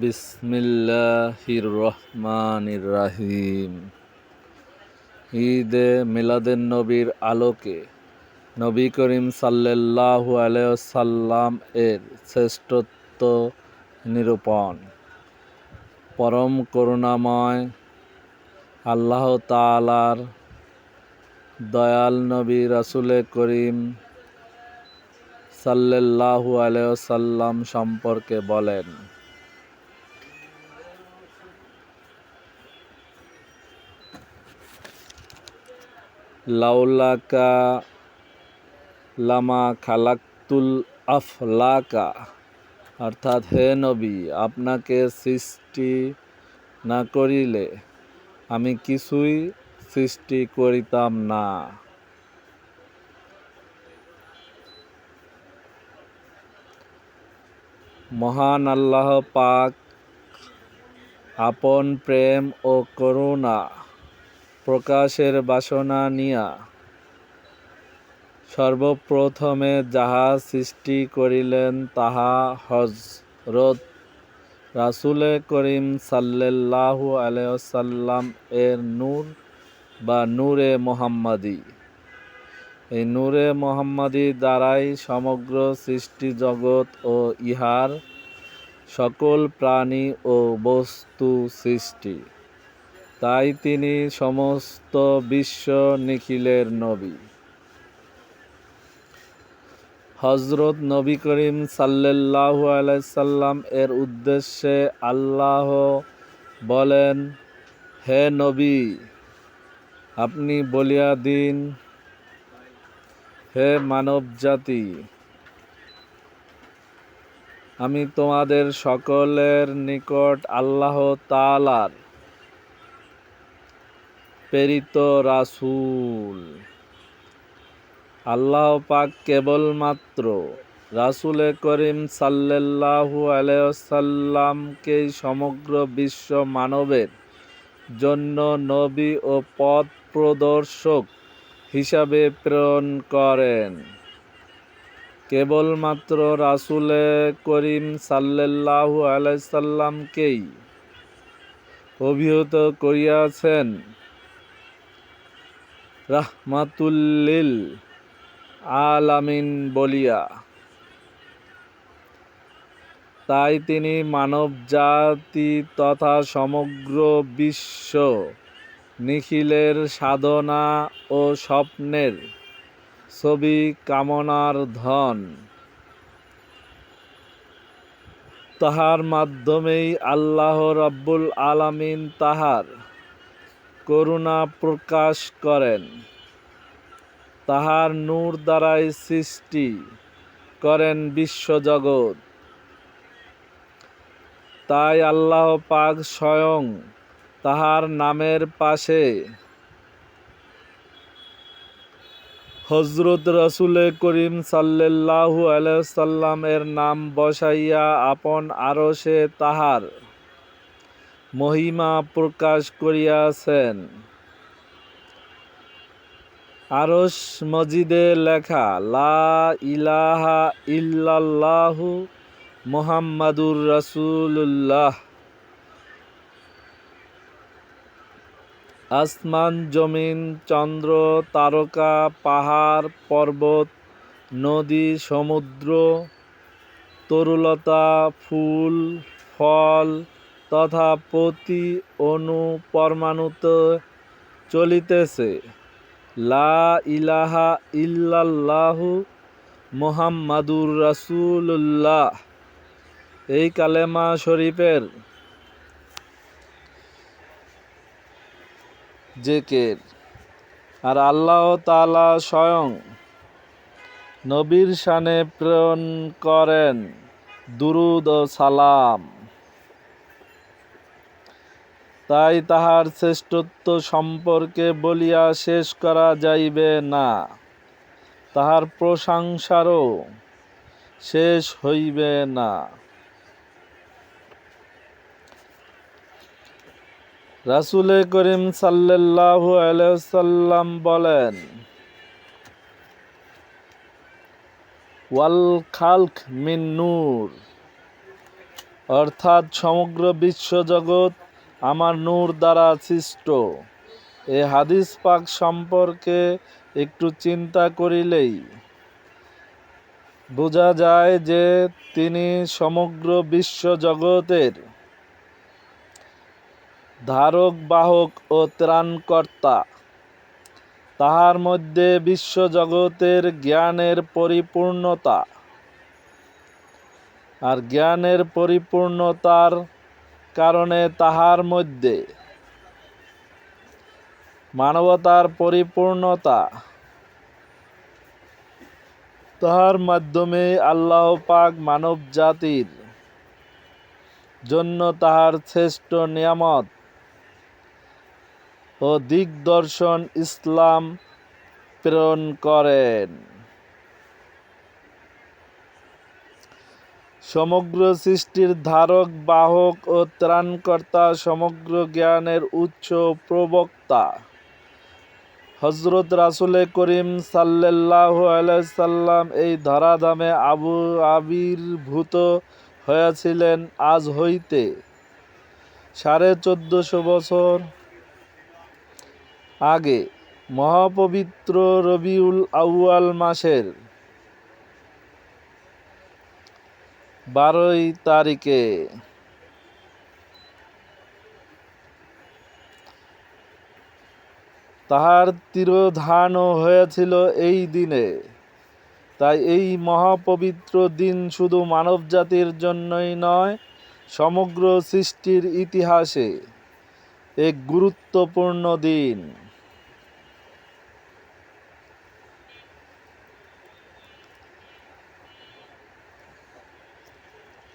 বিসমিল্লাহির রহমানির রাহিম ঈদে মিলাদের নবীর আলোকে নবী করিম সাল্লাল্লাহু আলাইসাল্লাম এর শ্রেষ্ঠত্ব নিরূপণ। পরম করুণাময় আল্লাহ তালার দয়াল নবী রাসূলে করিম সাল্লাল্লাহু আলাইসাল্লাম সম্পর্কে বলেন লাউলাকা লামা খালাক্তুল আফলাকা। অর্থাৎ, হে নবী, আপনাকে সৃষ্টি না করিলে আমি কিছুই সৃষ্টি করিতাম না। মহান আল্লাহ পাক আপন প্রেম ও করুণা প্রকাশের বাসনা নিয়া। সর্বপ্রথমে যাহা সৃষ্টি করিলেন তাহা হজরত রাসুলে করিম সাল্লাল্লাহু আলাইসাল্লাম এর নূর বা নূরে মোহাম্মদী। এই নূরে মোহাম্মদী দ্বারাই সমগ্র সৃষ্টি জগৎ ও ইহার সকল প্রাণী ও বস্তু সৃষ্টি। তাই তিনি সমস্ত বিশ্ব নিখিলের নবী। হজরত নবী করিম সাল্লাল্লাহু আলাইসাল্লাম এর উদ্দেশ্যে আল্লাহ বলেন, হে নবী, আপনি বলিয়া দিন, হে মানব জাতি আমি তোমাদের সকলের নিকট আল্লাহ তালার প্রেরিত রাসূল। আল্লাহ পাক কেবলমাত্র রাসুলে করিম সাল্লাল্লাহু আলাইসাল্লামকেই সমগ্র বিশ্ব মানবের জন্য নবী ও পথ প্রদর্শক হিসাবে প্রেরণ করেন। কেবলমাত্র রাসুলে করিম সাল্লাল্লাহু আলাইসাল্লামকেই অভিহিত করিয়াছেন রাহমাতুল্লিল আলামিন বলিয়া, তাই তিনি মানব জাতি তথা সমগ্র বিশ্ব নিখিলের সাধনা ও স্বপ্নের ছবি কামনার ধন। তাহার মাধ্যমেই আল্লাহ রব্বুল আলামিন তাহার করুণা প্রকাশ করেন। তাহার নূর দ্বারাই সৃষ্টি করেন বিশ্বজগৎ। তাই আল্লাহ পাক স্বয়ং তাহার নামের পাশে হজরত রসুলে করিম সাল্লাল্লাহু আলাইসাল্লাম এর নাম বসাইয়া আপন আরশে তাহার মহিমা প্রকাশ করিয়াছেন। আরস মজিদে লেখা, লা ইলাহা ইল্লাল্লাহু মোহাম্মদুর রাসূলুল্লাহ। আসমান, জমিন, চন্দ্র, তারকা, পাহাড়, পর্বত, নদী, সমুদ্র, তরুলতা, ফুল, ফল তথা প্রতি অনু পরমাণুতে চলিতেছে। লা ইলাহা ইল্লাল্লাহু মোহাম্মাদুর রাসূলুল্লাহ। এই কালেমা শরীফের জেকের। আর আল্লাহ তালা স্বয়ং নবীর শানে প্রেরণ করেন। দুরুদ ও সালাম। তাই তাহার শ্রেষ্ঠত্ব সম্পর্কে বলিয়া শেষ করা যাইবে না। তাহার প্রশংসারও শেষ হইবে না। রাসুলে করিম সাল্লাল্লাহু আলাইসাল্লাম বলেন, ওয়াল খালক মিন নূর। অর্থাৎ সমগ্র বিশ্বজগৎ আমার নূর দ্বারা সৃষ্ট। এ হাদিস পাক সম্পর্কে একটু চিন্তা করিলেই বোঝা যায় যে তিনি সমগ্র বিশ্বজগতের ধারক, বাহক ও ত্রাণকর্তা। তাহার মধ্যে বিশ্বজগতের জ্ঞানের পরিপূর্ণতা। আর জ্ঞানের পরিপূর্ণতার কারণে তাহার মধ্যে মানবতার পরিপূর্ণতা তাহার মাধ্যমে আল্লাহ পাক মানব জাতির জন্য তাহার শ্রেষ্ঠ নিয়ামত ও দিগদর্শন ইসলাম প্রেরণ করেন। সমগ্র সৃষ্টির ধারক, বাহক ও ত্রাণকর্তা, সমগ্র জ্ঞানের উচ্চ প্রবক্তা। হজরত রাসুলে করিম সাল্লাহ সাল্লাম এই ধরাধামে আবু আবির্ভূত হয়েছিলেন আজ হইতে সাড়ে চোদ্দশো বছর আগে। মহাপবিত্র রবিউল আউয়াল মাসের বারোই তারিখে। তাহার তিরোধানও হয়েছিল এই দিনে। তাই এই মহাপবিত্র দিন শুধু মানব জাতির জন্যই নয়, সমগ্র সৃষ্টির ইতিহাসে এক গুরুত্বপূর্ণ দিন।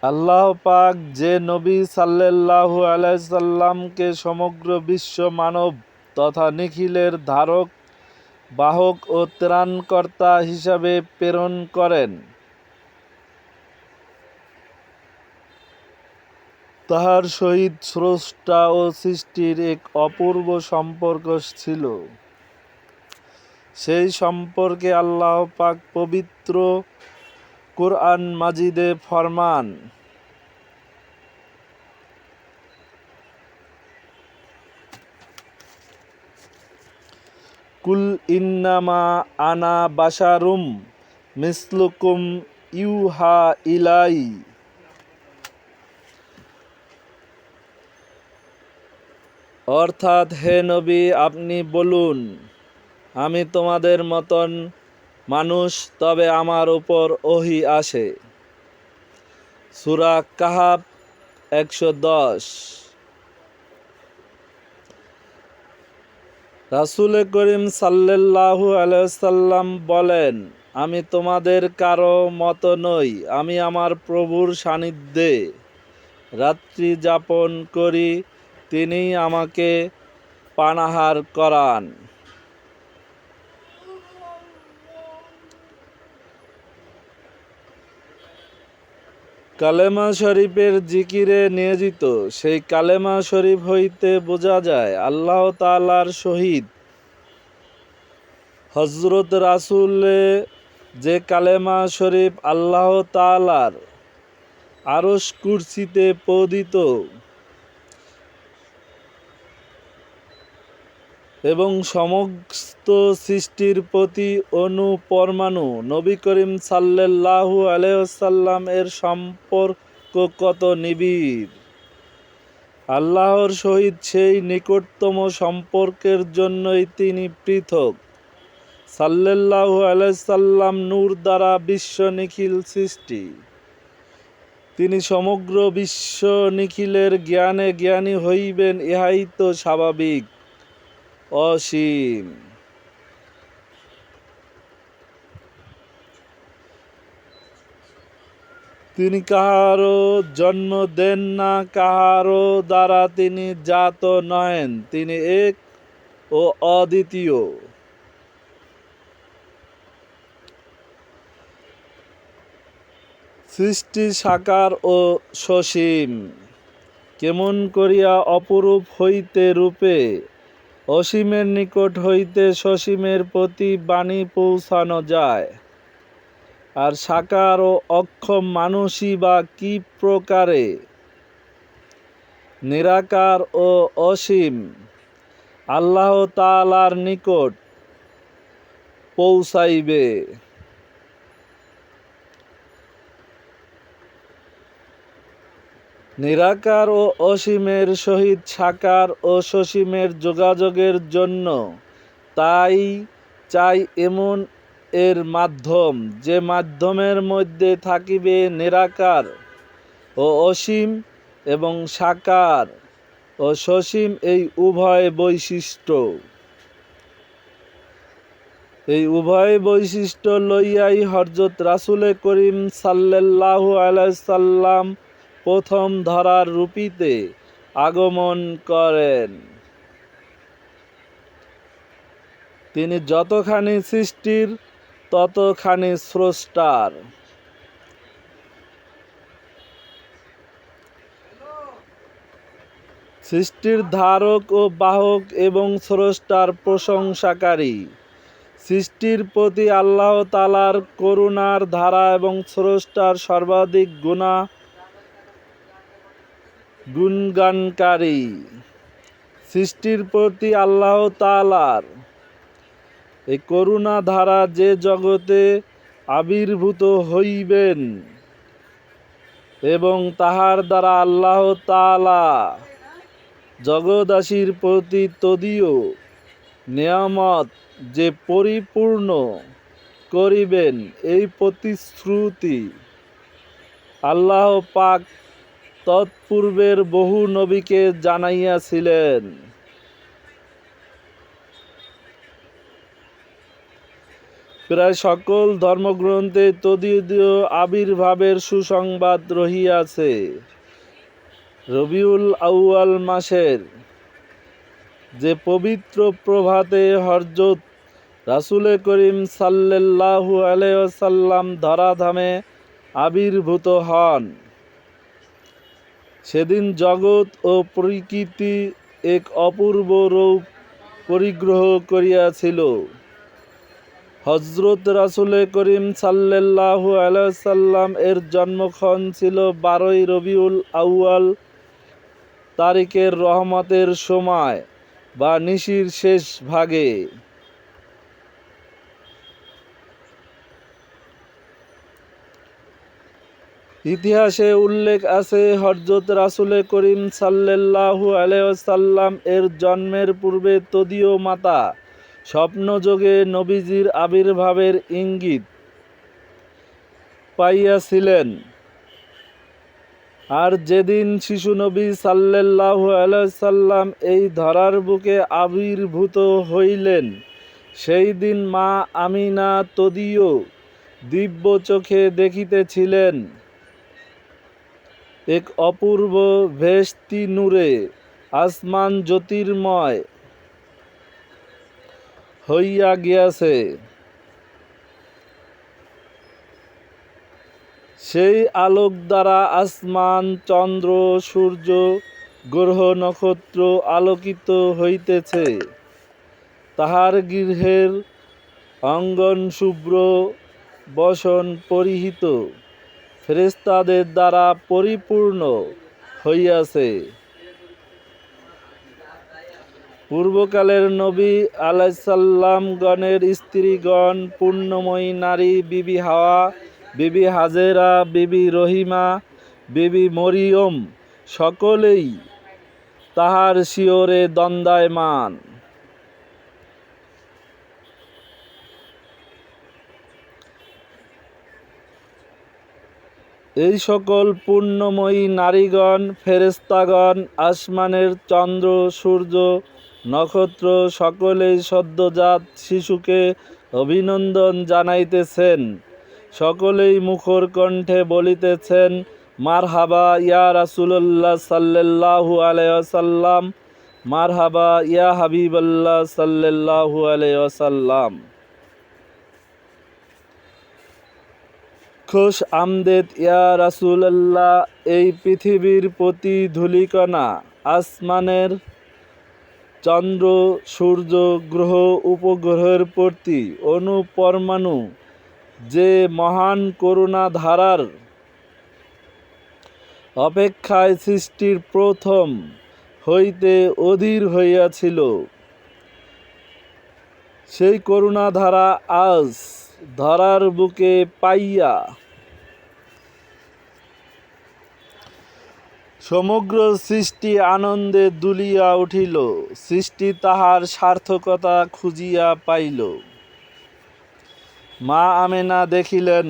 আল্লাহ পাক যে নবী সাল্লাল্লাহু আলাইসাল্লামকে সমগ্র বিশ্ব মানব তথা নিখিলের ধারক, বাহক ও ত্রাণকর্তা হিসাবে প্রেরণ করেন। তাহার সহিত স্রষ্টা ও সৃষ্টির এক অপূর্ব সম্পর্ক ছিল। সেই সম্পর্কে আল্লাহ পাক পবিত্র কোরআন মাজিদে ফরমান। কুল ইন্নামা আনা বাশারুম মিসলুকুম ইউহা ইলাই। অর্থাৎ হে নবী, আপনি বলুন, আমি তোমাদের মতন মানুষ তবে আমার উপর ওহি আসে। সুরা কাহাব একশো দশ। রাসুল করিম সাল্লাল্লাহু আলাইসাল্লাম বলেন, আমি তোমাদের কারও মতো নই, আমি আমার প্রভুর সান্নিধ্যে রাত্রি যাপন করি তিনি আমাকে পানাহার করান। কালেমা শরীফের জিকিরে নিয়োজিত, সেই কালেমা শরীফ হইতে বোঝা যায় আল্লাহ তালার শহীদ। হজরত রাসুলে যে কালেমা শরীফ আল্লাহ তালার আরস কুরসিতে পদিত এবং সমস্ত সৃষ্টির প্রতি অনুপরমাণু নবী করিম সাল্লাল্লাহু আলাইসাল্লাম এর সম্পর্ক কত নিবিড়? আল্লাহর সহিত সেই নিকটতম সম্পর্কের জন্যই তিনি পৃথক। সাল্লাল্লাহু আলাইসাল্লাম নূর দ্বারা বিশ্ব নিখিল সৃষ্টি। তিনি সমগ্র বিশ্ব নিখিলের জ্ঞানে জ্ঞানী হইবেন, ইহাই তো স্বাভাবিক। অসীম। তিনি কাহারও জন্ম দেন না কাহারও দ্বারা তিনি জাত নয়েন। তিনি এক ও অদ্বিতীয়। সৃষ্টি সাকার ও সসীম। কেমন করিয়া অপরূপ হইতে রূপে অসীমের নিকট হইতে সসীমের প্রতি বাণী পৌঁছানো যায়। আর সাকার ও অক্ষম মানুষই বা কি প্রকারে? নিরাকার ও অসীম, আল্লাহ তালার নিকট পৌঁছাইবে। নিরাকার ও অসীমের সহিত সাকার ও সসীমের যোগাযোগের জন্য তাই চাই এমন এর মাধ্যম যে মাধ্যমের মধ্যে থাকিবে নিরাকার ও অসীম এবং সাকার ও সসীম এই উভয় বৈশিষ্ট্য। এই উভয় বৈশিষ্ট্য লইয়াই হরজত রাসুলে করিম সাল্লাল্লাহু আলাইসাল্লাম প্রথম ধরার রূপিতে আগমন করেন। তিনি যতখানি সৃষ্টির, ততখানি স্রষ্টার। সৃষ্টির ধারক ও বাহক এবং স্রষ্টার প্রশংসাকারী। সৃষ্টির প্রতি আল্লাহ তালার করুণার ধারা এবং স্রষ্টার সর্বাধিক গুণা গুণগানকারী, সৃষ্টির প্রতি আল্লাহ তালার এই করুণা ধারা যে জগতে আবির্ভূত হইবেন এবং তাহার দ্বারা আল্লাহ তালা জগদাসীর প্রতি তদীয় নিয়ামত যে পরিপূর্ণ করিবেন, এই প্রতিশ্রুতি আল্লাহ পাক তৎপূর্বের বহু নবীকে জানাইয়াছিলেন। প্রায় সকল ধর্মগ্রন্থে তদীয় আবির্ভাবের সুসংবাদ রহিয়াছে। রবিউল আউয়াল মাসের যে পবিত্র প্রভাতে হরজত রাসুলে করিম সাল্লাল্লাহু আলাইসাল্লাম ধরাধামে আবির্ভূত হন। সেদিন জগৎ ও প্রকৃতি এক অপূর্ব রূপ পরিগ্রহ করিয়াছিল। হজরত রাসুলে করিম সাল্লাল্লাহু আলাইসাল্লাম এর জন্মক্ষণ ছিল বারোই রবিউল আউয়াল তারিখের রহমতের সময় বা নিশির শেষ ভাগে। ইতিহাসে উল্লেখ আছে হরজত রাসুলে করিম সাল্লাল্লাহু আলাইসাল্লাম এর জন্মের পূর্বে তদীয় মাতা। স্বপ্নযোগে নবীজির আবির্ভাবের ইঙ্গিত পাইয়াছিলেন। আর যেদিন শিশু নবী সাল্লাল্লাহু আলাইসাল্লাম এই ধরার বুকে আবির্ভূত হইলেন, সেই দিন মা আমিনা তদীয় দিব্য চোখে দেখিতেছিলেন। এক অপূর্ব ভেস্তি নূরে, আসমান জ্যোতির্ময় হইয়া গিয়াছে। সেই আলোক দ্বারা আসমান, চন্দ্র, সূর্য, গ্রহ, নক্ষত্র আলোকিত হইতেছে। তাহার গৃহের অঙ্গন শুভ্র বসন পরিহিত। ফেরেস্তাদের দ্বারা পরিপূর্ণ হইয়াছে। পূর্বকালের নবী আলাইসাল্লামগণের স্ত্রীগণ পূর্ণময়ী নারী, বিবি হাওয়া, বিবি হাজেরা, বিবি রহিমা, বিবি মরিয়ম, সকলেই তাহার শিওরে দ্বন্দ্বায়মান এই সকল পূর্ণময়ী নারীগণ ফেরেস্তাগণ আসমানের চন্দ্র, সূর্য, নক্ষত্র, সকলেই সদ্যজাত শিশুকে অভিনন্দন জানাইতেছেন। সকলেই মুখর কণ্ঠে বলিতেছেন, মারহাবা ইয়া রাসুল্লাহ সাল্লাল্লাহু আলাইসাল্লাম মারহাবা ইয়া হাবিবাল্লাহ সাল্লাল্লাহু আলাইসাল্লাম খুশ আমদেদ, ইয়া রাসুলাল্লাহ, এই পৃথিবীর প্রতি ধূলিকণা, আসমানের চন্দ্র, সূর্য, গ্রহ, উপগ্রহের প্রতি অনুপরমাণু, যে মহান করুণা ধারার অপেক্ষায় সৃষ্টির প্রথম হইতে অধীর হইয়াছিল, সেই করুণাধারা আজ ধরার বুকে পাইয়া। সমগ্র সৃষ্টি আনন্দে দুলিয়া উঠিল, সৃষ্টি তাহার সার্থকতা খুঁজিয়া পাইল। মা আমেনা দেখিলেন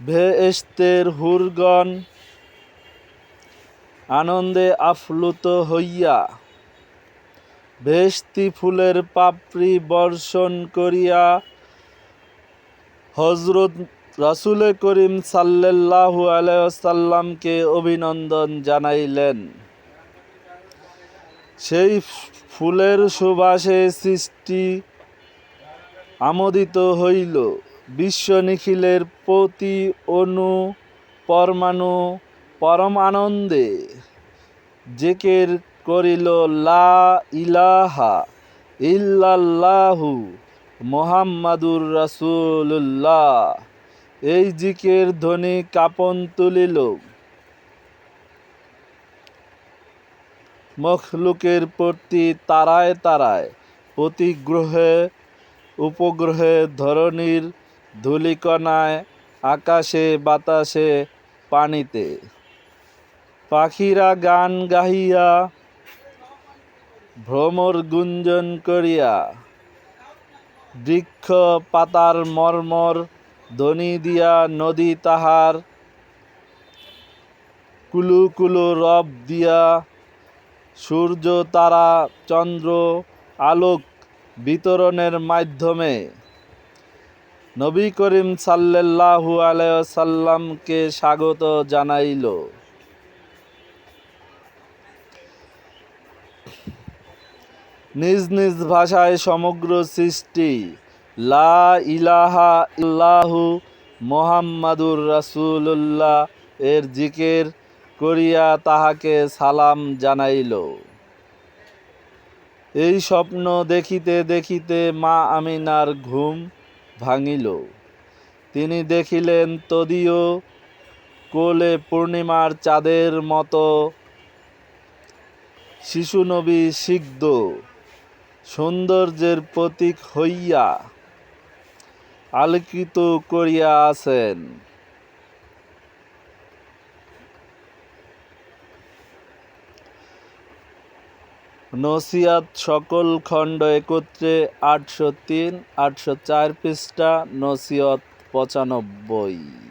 ভেস্তের হুরগণ, আনন্দে আপ্লুত হইয়া ভেস্তি ফুলের পাপড়ি বর্ষণ করিয়া হজরত রাসুল করিম সাল্লাল্লাহু আলাইসাল্লামকে অভিনন্দন জানাইলেন। সেই ফুলের সুবাসে সৃষ্টি আমোদিত হইল। বিশ্ব নিখিলের প্রতি অনু পরমাণু পরম আনন্দে জেকের করিল, লা ইলাহা ইল্লাল্লাহু মোহাম্মাদুর রাসূলুল্লাহ। এই জিকের ধ্বনি কাপন তুলিল। মখলুকের প্রতি তারায় তারায়, প্রতি গ্রহে, উপগ্রহে ধরণীর ধূলিকণায়, আকাশে, বাতাসে, পানিতে। পাখিরা গান গাহিয়া, ভ্রমর গুঞ্জন করিয়া বৃক্ষ, পাতার মর্মর, ধ্বনি দিয়া নদী তাহার, কুলু কুলু রব দিয়া, সূর্য, তারা, চন্দ্র, আলোক বিতরণের মাধ্যমে। নবী করিম সাল্লাল্লাহু আলাইসাল্লামকে স্বাগত জানাইল। নিজ নিজ ভাষায় সমগ্র সৃষ্টি। লা ইলাহা ইল্লাহু মোহাম্মাদুর রাসূলুল্লাহ এর জিকের করিয়া তাহাকে সালাম জানাইল। এই স্বপ্ন দেখিতে দেখিতে মা আমিনার ঘুম ভাঙিল। তিনি দেখিলেন তদীয় কোলে পূর্ণিমার চাঁদের মতো শিশু নবী সিদ্ধ। সৌন্দর্যের প্রতীক হইয়া আলোকিত করিয়া আছেন। নসিয়াত সকল খণ্ড একত্রে আটশো তিন, আটশো চার পৃষ্ঠা, নসিয়ত পঁচানব্বই।